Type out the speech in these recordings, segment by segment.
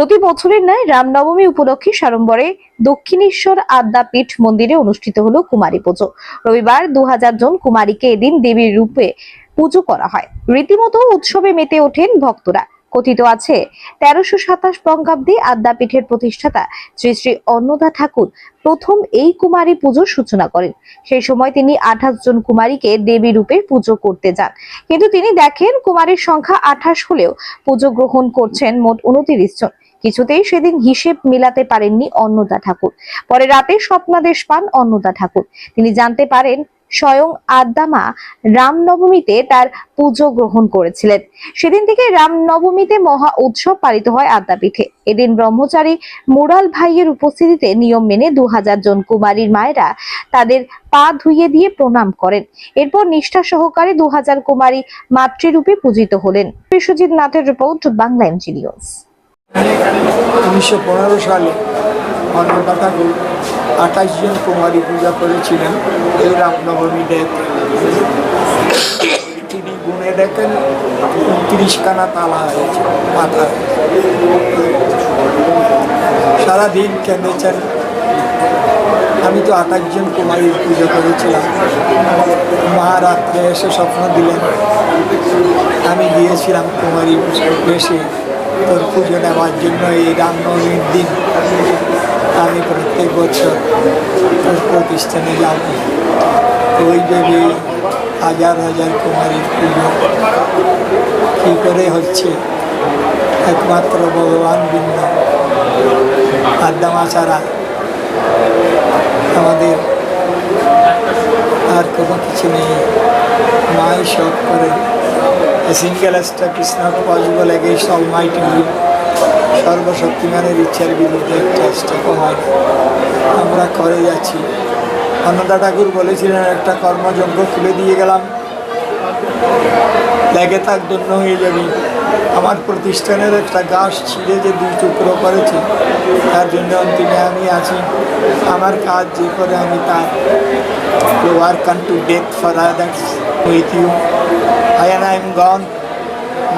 প্রতি বছরের ন্যায় রামনবমী উপলক্ষে সাড়ম্বরে দক্ষিণেশ্বর আদ্যাপীঠ মন্দিরে অনুষ্ঠিত হলো কুমারী পুজো। রবিবার দু হাজার জন কুমারীকে এদিন দেবীর রূপে পুজো করা হয়। রীতিমতো উৎসবে মেতে ওঠেন ভক্তরা। কথিত আছে, তেরোশো সাতাশ বঙ্গাব্দে আদ্যাপীঠের প্রতিষ্ঠাতা শ্রী শ্রী অন্নদা ঠাকুর প্রথম এই কুমারী পুজোর সূচনা করেন। সেই সময় তিনি আঠাশ জন কুমারীকে দেবী রূপে পুজো করতে যান। কিন্তু তিনি দেখেন কুমারীর সংখ্যা আঠাশ হলেও পুজো গ্রহণ করছেন মোট উনতিরিশ জন। কিছুতেই সেদিন হিসেব মিলাতে পারেননি অন্নদা ঠাকুর। পরে রাতে স্বপ্নাদেশ পান অন্নদা ঠাকুর। তিনি জানতে পারেন স্বয়ং আদ্দামা রামনবমীতে তার পুজো গ্রহণ করেছিলেন। সেদিন থেকে রামনবমীতে মহা উৎসব পালিত হয় আদ্যাপীঠে। এদিন ব্রহ্মচারী মুরাল ভাইয়ের উপস্থিতিতে নিয়ম মেনে দু হাজার জন কুমারীর মায়েরা তাদের পা ধুইয়ে দিয়ে প্রণাম করেন। এরপর নিষ্ঠা সহকারে দু হাজার কুমারী মাতৃরূপে পূজিত হলেন। বিশ্বজিৎ নাথের রিপোর্ট, বাংলা এমজি নিউজ। উনিশশো পনেরো সালে অন্নদা ঠাকুর আঠাশ জন কুমারী পূজা করেছিলেন এই রামনবমী ডেতে তিনি গুনে দেখেন উনত্রিশ খানা তালা হয়েছে, মাথা সারাদিন কেঁদেছেন। আমি তো আঠাশ জন কুমারীর পুজো করেছিলাম। মা রাত্রে এসে স্বপ্ন দিলেন, আমি গিয়েছিলাম কুমারী বেশে তোর পুজো নেওয়ার জন্য এই রামনবমীর দিন। আমি প্রত্যেক বছর তোর প্রতিষ্ঠানে যাব। ওই ভেবে হাজার হাজার কুমারীর পুজো। কী করে হচ্ছে? একমাত্র ভগবান ভিন্ন। আড্ডামা ছাড়া আমাদের আর কোনো কিছু নেই। মাই সব করে A single step is not possible against. সর্বশক্তিমানের ইচ্ছার বিরুদ্ধে একটা স্টেপ হয়। আমরা করে যাচ্ছি। অন্নদা ঠাকুর বলেছিলেন, একটা কর্মযজ্ঞ খুলে দিয়ে গেলাম। লেগে তার জন্য হয়ে যাবি। আমার প্রতিষ্ঠানের একটা গাছ ছিঁড়ে যে দুই টুকরো করেছে তার জন্য অন্তিমে আমি আছি। আমার কাজ যে করে আমি তার work unto death for others with you I I am gone,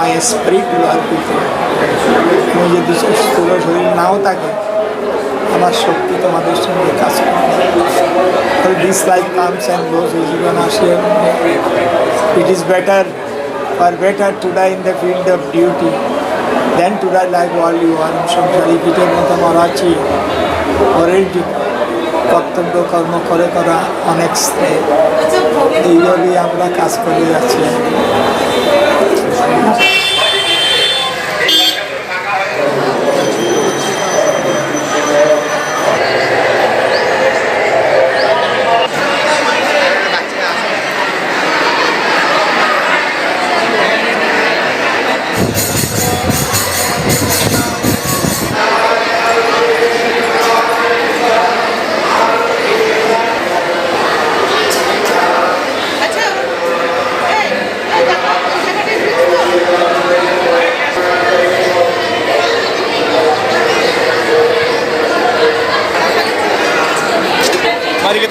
my spirit will work with you. তুমি যদি স্থূল শরীর নাও থাকে আমার শক্তি তোমাদের সঙ্গে কাজ করে দিস লাইফ কামস অ্যান্ড এই জীবন আসে। It is better better to die in the field of duty than to die life all you are সংসারী পিঠের মতো মরাচ্ছি পরের কর্তব্য কর্ম করে করা অনেক স্নেহ এইভাবেই আমরা কাজ করে যাচ্ছি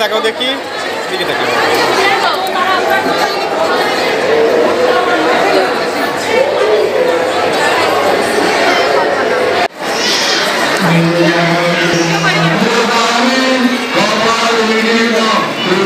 তাকাও দেখি। দিকে তাকাও। পুজো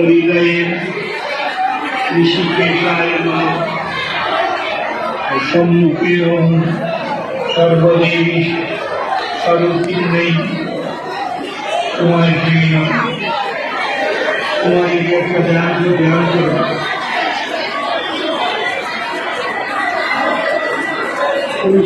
হৃদয়ের ঋষিকেশায় নমঃ সম্মুখীয় সর্বদেশ সর্বচিহ্নেই তোমার জন্য তোমার একটা ধ্যান ধ্যান করো তুমি